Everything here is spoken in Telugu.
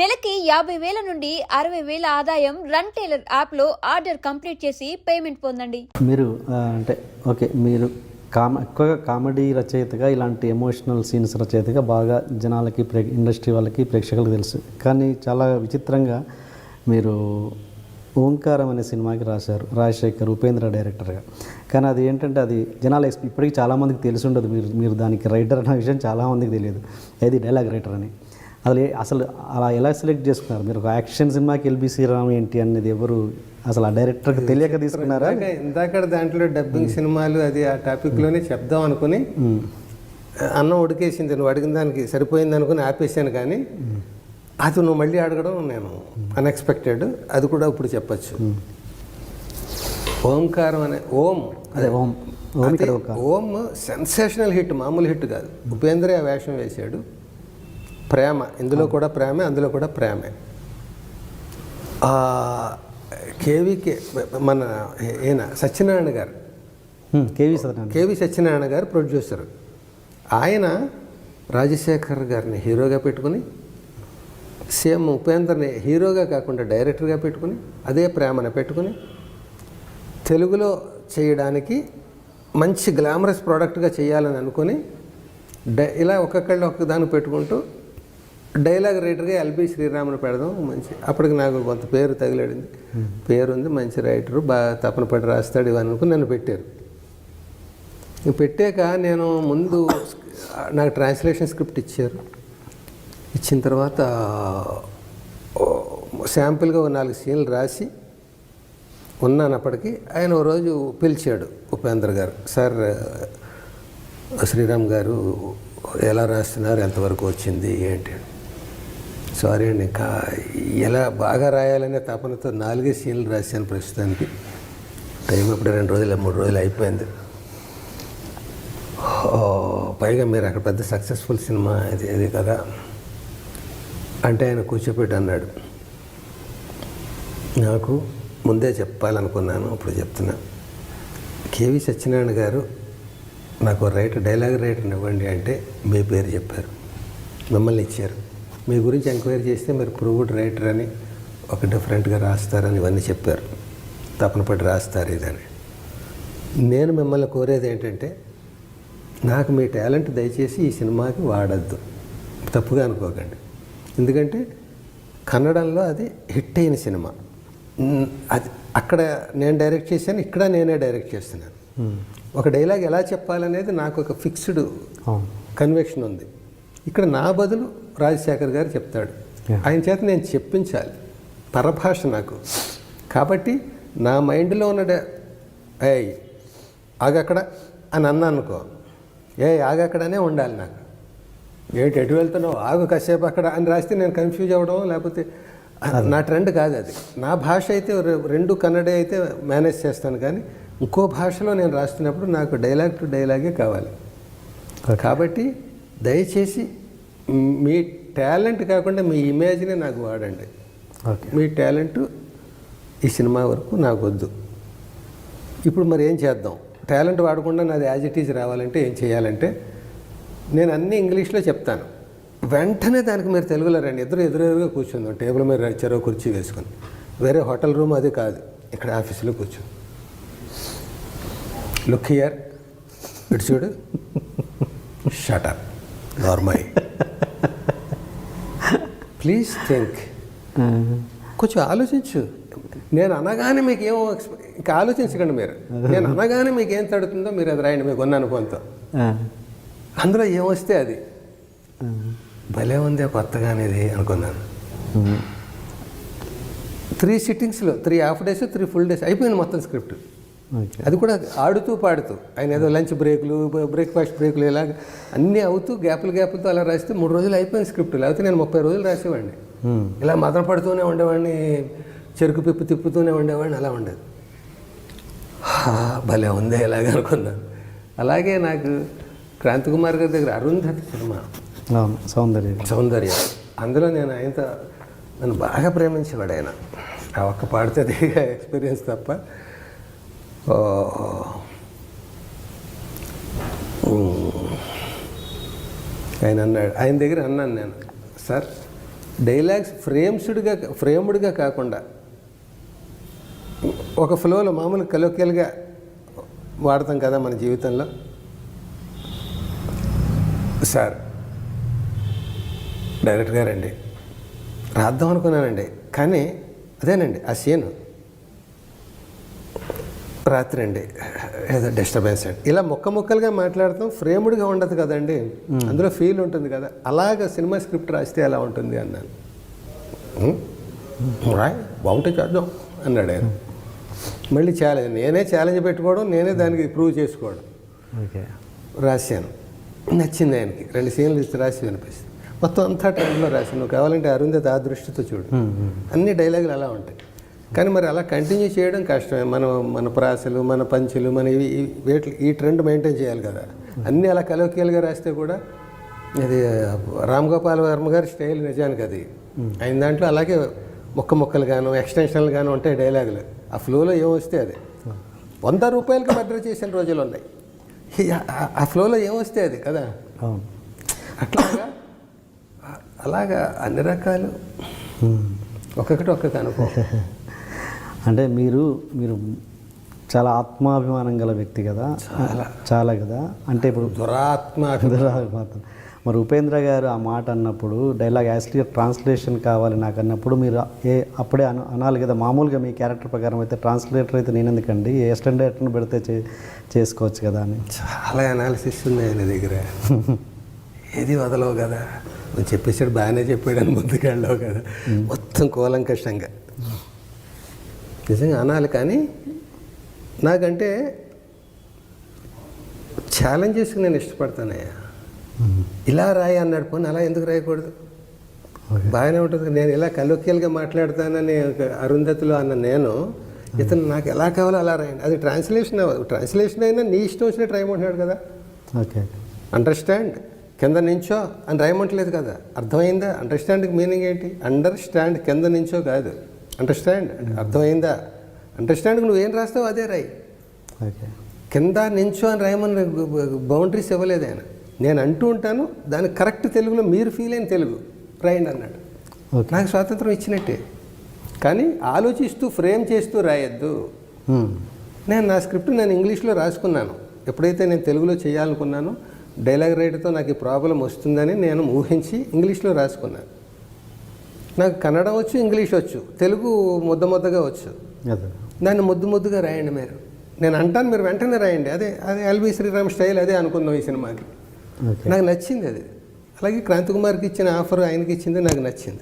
నెలకి యాభై వేల నుండి అరవై వేల ఆదాయం రన్ టైలర్ యాప్లో ఆర్డర్ కంప్లీట్ చేసి పేమెంట్ పొందండి. మీరు అంటే ఓకే మీరు కామ ఎక్కువగా కామెడీ రచయితగా ఇలాంటి ఎమోషనల్ సీన్స్ రచయితగా బాగా జనాలకి ప్రే ఇండస్ట్రీ వాళ్ళకి ప్రేక్షకులకు తెలుసు. కానీ చాలా విచిత్రంగా మీరు ఓంకారం అనే సినిమాకి రాశారు రాజశేఖర్ ఉపేంద్ర డైరెక్టర్గా. కానీ అది ఏంటంటే అది జనాలు ఇప్పటికీ చాలామందికి తెలిసి ఉండదు. మీరు మీరు దానికి రైటర్ అనే విషయం చాలామందికి తెలియదు. ఏది డైలాగ్ రైటర్ అని. అసలు అసలు అలా ఎలా సెలెక్ట్ చేసుకున్నారు? మీరు ఒక యాక్షన్ సినిమాకి ఎల్బి శ్రీరామ్ ఏంటి అనేది ఎవరు అసలు ఆ డైరెక్టర్కి తెలియక తీసుకున్నారా? ఇందాక దాంట్లో డబ్బింగ్ సినిమాలు అది ఆ టాపిక్లోనే చెప్దాం అనుకుని అన్నం ఉడికేసింది నువ్వు అడిగిన దానికి సరిపోయింది అనుకుని ఆపేసాను కానీ అది నువ్వు మళ్ళీ అడగడం నేను అన్ఎక్స్పెక్టెడ్ అది కూడా ఇప్పుడు చెప్పచ్చు. ఓంకారం అనే ఓం అదే ఓం. ఓం సెన్సేషనల్ హిట్ మామూలు హిట్ కాదు. ఉపేంద్ర ఆ వేషం వేశాడు. ప్రేమ. ఇందులో కూడా ప్రేమే అందులో కూడా ప్రేమే. కేవీకే మన ఈయన సత్యనారాయణ గారు. కేవీ సత్యనారాయణ. కేవి సత్యనారాయణ గారు ప్రొడ్యూసర్. ఆయన రాజశేఖర్ గారిని హీరోగా పెట్టుకుని సేమ్ ఉపేంద్రని హీరోగా కాకుండా డైరెక్టర్గా పెట్టుకుని అదే ప్రేమను పెట్టుకుని తెలుగులో చేయడానికి మంచి గ్లామరస్ ప్రోడక్ట్గా చేయాలని అనుకుని డై ఇలా ఒక్కొక్కళ్ళు ఒక్క దాన్ని పెట్టుకుంటూ డైలాగ్ రైటర్గా ఎల్బి శ్రీరాముని పెడదాం మంచి అప్పటికి నాకు కొంత పేరు తగిలాడింది. పేరు ఉంది మంచి రైటరు బాగా తపన పడి రాస్తాడు ఇవన్నీ అనుకుని నన్ను పెట్టారు. పెట్టాక నేను ముందు నాకు ట్రాన్స్లేషన్ స్క్రిప్ట్ ఇచ్చారు. ఇచ్చిన తర్వాత శాంపుల్గా ఒక నాలుగు సీన్లు రాసి ఉన్నాను అప్పటికి. ఆయన ఓ రోజు పిలిచాడు ఉపేంద్ర గారు సార్ శ్రీరామ్ గారు ఎలా రాస్తున్నారు? ఎంతవరకు వచ్చింది? ఏంటి? అని. సారీ అండి. ఇంకా ఎలా బాగా రాయాలనే తపనతో నాలుగే సీన్లు రాశాను ప్రస్తుతానికి. టైం ఇప్పుడు రెండు రోజులు మూడు రోజులు అయిపోయింది. పైగా మీరు అక్కడ పెద్ద సక్సెస్ఫుల్ సినిమా ఇది ఇది కదా. అంటే ఆయన కూర్చోపెట్టి అన్నాడు. నాకు ముందే చెప్పాలనుకున్నాను ఇప్పుడు చెప్తున్నా. కేవి సత్యనారాయణ గారు నాకు రైటర్ డైలాగ్ రైటర్ ఇవ్వండి అంటే మీ పేరు చెప్పారు. మిమ్మల్ని ఇచ్చారు. మీ గురించి ఎంక్వైరీ చేస్తే మీరు ప్రూవ్డ్ రైటర్ అని ఒక డిఫరెంట్గా రాస్తారని ఇవన్నీ చెప్పారు. తపన పడి రాస్తారు ఇదని. నేను మిమ్మల్ని కోరేది ఏంటంటే నాకు మీ టాలెంట్ దయచేసి ఈ సినిమాకి వాడద్దు. తప్పుగా అనుకోకండి. ఎందుకంటే కన్నడంలో అది హిట్ అయిన సినిమా. అది అక్కడ నేను డైరెక్ట్ చేశాను ఇక్కడ నేనే డైరెక్ట్ చేస్తున్నాను. ఒక డైలాగ్ ఎలా చెప్పాలనేది నాకు ఒక ఫిక్స్డ్ కన్వెక్షన్ ఉంది. ఇక్కడ నా బదులు రాజశేఖర్ గారు చెప్తాడు. ఆయన చేత నేను చెప్పించాలి. పరభాష నాకు. కాబట్టి నా మైండ్లో ఉన్న ఏయ్ ఆగక్కడ అని అన్నా అనుకో ఏ ఆగక్కడనే ఉండాలి నాకు. ఏంటి ఎటు వెళ్తున్నావు? ఆగు కాసేపు అక్కడ అని రాస్తే నేను కన్ఫ్యూజ్ అవ్వడం లేకపోతే నా ట్రెండ్ కాదు అది. నా భాష అయితే రెండు కన్నడే అయితే మేనేజ్ చేస్తాను కానీ ఇంకో భాషలో నేను రాస్తున్నప్పుడు నాకు డైలాగ్ టు డైలాగే కావాలి. కాబట్టి దయచేసి మ్, టాలెంట్ కాకుండా మీ ఇమేజ్ని నాకు వాడండి. మీ టాలెంట్ ఈ సినిమా వరకు నాకు వద్దు. ఇప్పుడు మరి ఏం చేద్దాం? టాలెంట్ వాడకుండా నాది యాజ్ ఇట్ ఈజ్ రావాలంటే ఏం చేయాలంటే నేను అన్ని ఇంగ్లీష్లో చెప్తాను. వెంటనే దానికి మీరు తెలుగులో రండి. ఇద్దరు ఎదురెదురుగా కూర్చుందాం. టేబుల్ మీద చెరో కుర్చీ వేసుకొని. వేరే హోటల్ రూమ్ అది కాదు. ఇక్కడ ఆఫీసులో కూర్చో. Look here. ఇటు చూడు. షటర్ నార్మల్ ప్లీజ్ థింక్ కొంచెం ఆలోచించు. నేను అనగానే మీకు ఏమో ఇంకా ఆలోచించకండి మీరు. నేను అనగానే మీకు ఏం తడుతుందో మీరు అది రాయండి మీకు ఉన్న అనుభవంతో ఆ, అందులో ఏమొస్తే అది? భలే ఉంది కొత్తగా అనేది అనుకున్నాను. Three సిట్టింగ్స్లో three half days three full days అయిపోయింది మొత్తం స్క్రిప్ట్ అది కూడా ఆడుతూ పాడుతూ. ఆయన ఏదో లంచ్ బ్రేకులు బ్రేక్ఫాస్ట్ బ్రేకులు ఇలాగ అన్నీ అవుతూ గ్యాపులు గ్యాపులతో అలా రాస్తే మూడు రోజులు అయిపోయింది స్క్రిప్ట్. లేకపోతే నేను ముప్పై రోజులు రాసేవాడిని. ఉమ్, ఇలా మదన పడుతూనే ఉండేవాడిని చెరుకు పిప్పు తిప్పుతూనే ఉండేవాడిని అలా ఉండేది. హా, భలే ఉంది ఇలాగ అనుకున్నాను అలాగే నాకు క్రాంతికుమార్ గారి దగ్గర అరుంధతి సినిమా అవును సౌందర్యం. సౌందర్య. అందులో నేను ఆయనతో నన్ను బాగా ప్రేమించేవాడు ఆయన. ఆ ఒక్క పాడితే ఎక్స్పీరియన్స్ తప్ప. ఆయన అన్నాడు. ఆయన దగ్గర అన్నాను నేను. సార్ డైలాగ్స్ ఫ్రేమ్స్డ్గా ఫ్రేమ్డ్గా కాకుండా ఒక ఫ్లోలో మామూలు కలోకియల్గా వాడతాం కదా మన జీవితంలో. సార్ డైరెక్టర్ గారండి రాద్దాం అనుకున్నానండి. కానీ అదేనండి ఆ సీను. రాత్రి అండి. ఏదో డిస్టర్బెన్స్ అండి. ఇలా మొక్క మొక్కలుగా మాట్లాడతాం ఫ్రేమ్డ్గా ఉండదు కదండి. అందులో ఫీల్ ఉంటుంది కదా. అలాగ సినిమా స్క్రిప్ట్ రాస్తే ఎలా ఉంటుంది అన్నాను. "ఉం? రాయ్ బాగుంటే చేద్దాం అన్నాడు ఆయన. మళ్ళీ ఛాలెంజ్ నేనే ఛాలెంజ్ పెట్టుకోవడం నేనే దానికి ప్రూవ్ చేసుకోవడం. ఓకే. రాశాను. నచ్చింది ఆయనకి. రెండు సీన్లు ఇస్తే రాసి వినిపిస్తుంది. మొత్తం అంతా ట్రెండ్లో రాశాను. నువ్వు కావాలంటే అరుంధతి ఆ దృష్టితో చూడు. అన్ని డైలాగులు అలా ఉంటాయి. కానీ మరి అలా కంటిన్యూ చేయడం కష్టమే. మన మన ప్రాసలు మన పంచులు మన ఇవి వేటి ఈ ట్రెండ్ మెయింటైన్ చేయాలి కదా. అన్నీ అలా కలోకియల్గా రాస్తే కూడా ఇది రామ్ గోపాల్ వర్మ గారి స్టైల్ నిజానికి అది. ఆయన దాంట్లో అలాగే మొక్క మొక్కలు గాను ఎక్స్టెన్షన్లు గాను ఉంటాయి డైలాగులు. ఆ ఫ్లోలో ఏమొస్తే అది. వంద రూపాయలకి మర్డర్ చేసిన రోజులు ఉన్నాయి. ఆ- ఫ్లోలో ఏమొస్తే అది కదా. అట్లాగా అలాగా అన్ని రకాలు ఒక్కొక్కటి ఒక్కొక్క అనుభవం. అంటే మీరు మీరు చాలా ఆత్మాభిమానం గల వ్యక్తి కదా? చాలా. కదా? అంటే ఇప్పుడు దురాత్మ. మాత్రం మరి ఉపేంద్ర గారు ఆ మాట అన్నప్పుడు డైలాగ్ యాక్చువల్గా ట్రాన్స్లేషన్ కావాలి నాకు అన్నప్పుడు మీరు ఏ అప్పుడే అన అనాలి కదా. మామూలుగా మీ క్యారెక్టర్ ప్రకారం అయితే ట్రాన్స్లేటర్ అయితే నేను ఎందుకండి ఏ స్టాండర్డ్ని పెడితే చే చేసుకోవచ్చు కదా అని. చాలా అనాలిసిస్ ఉంది ఆయన దగ్గర. ఏది వదలవు కదా? నువ్వు చెప్పేసాడు బాగానే చెప్పాడు అని ముందుకు వెళ్ళావు కదా మొత్తం కూలంకషంగా. నిజంగా అనాలి కానీ నాకంటే ఛాలెంజెస్ నేను ఇష్టపడతానయ్యా. ఇలా రాయి అన్నాడు పోనీ అలా ఎందుకు రాయకూడదు? బాగానే ఉంటుంది నేను ఇలా కలోకియల్గా మాట్లాడతానని అరుంధతిలో అన్న నేను ఇతను నాకు ఎలా కావాలో అలా రాయండి. అది ట్రాన్స్లేషన్ అవ్వదు ట్రాన్స్లేషన్ అయినా నీ ఇష్టం వచ్చినట్టు రాయమంటున్నాడు కదా. ఓకే. అండర్స్టాండ్ కింద నించో అని రాయమంటలేదు కదా. అర్థమైందా? అండర్స్టాండ్కి మీనింగ్ ఏంటి? అండర్స్టాండ్ కింద నించో కాదు. అండర్స్టాండ్ అర్థమైందా? అండర్స్టాండ్కి నువ్వేం రాస్తావు అదే రాయి. కింద నించో అని రాయమని బౌండరీస్ ఇవ్వలేదు ఆయన. నేను అంటూ ఉంటాను దాని కరెక్ట్ తెలుగులో మీరు ఫీల్ అయిన తెలుగు. రాయండి అన్నాడు. నాకు స్వాతంత్రం ఇచ్చినట్టే. కానీ ఆలోచిస్తూ ఫ్రేమ్ చేస్తూ రాయొద్దు. మ్మ్. నేను నా స్క్రిప్ట్ నేను ఇంగ్లీష్లో రాసుకున్నాను. ఎప్పుడైతే నేను తెలుగులో చేయాలనుకున్నానో డైలాగ్ రైటర్తో నాకు ఈ ప్రాబ్లం వస్తుందని నేను ఊహించి ఇంగ్లీష్లో రాసుకున్నాను. నాకు కన్నడ వచ్చు ఇంగ్లీష్ వచ్చు తెలుగు ముద్ద ముద్దగా వచ్చు. దాన్ని ముద్దు ముద్దుగా రాయండి మీరు. నేను అంటాను మీరు వెంటనే రాయండి. అదే అదే ఎల్బి శ్రీరామ్ స్టైల్ అదే అనుకుందాం ఈ సినిమాకి. నాకు నచ్చింది అది. అలాగే క్రాంతి కుమార్కి ఇచ్చిన ఆఫర్ ఆయనకి ఇచ్చింది నాకు నచ్చింది.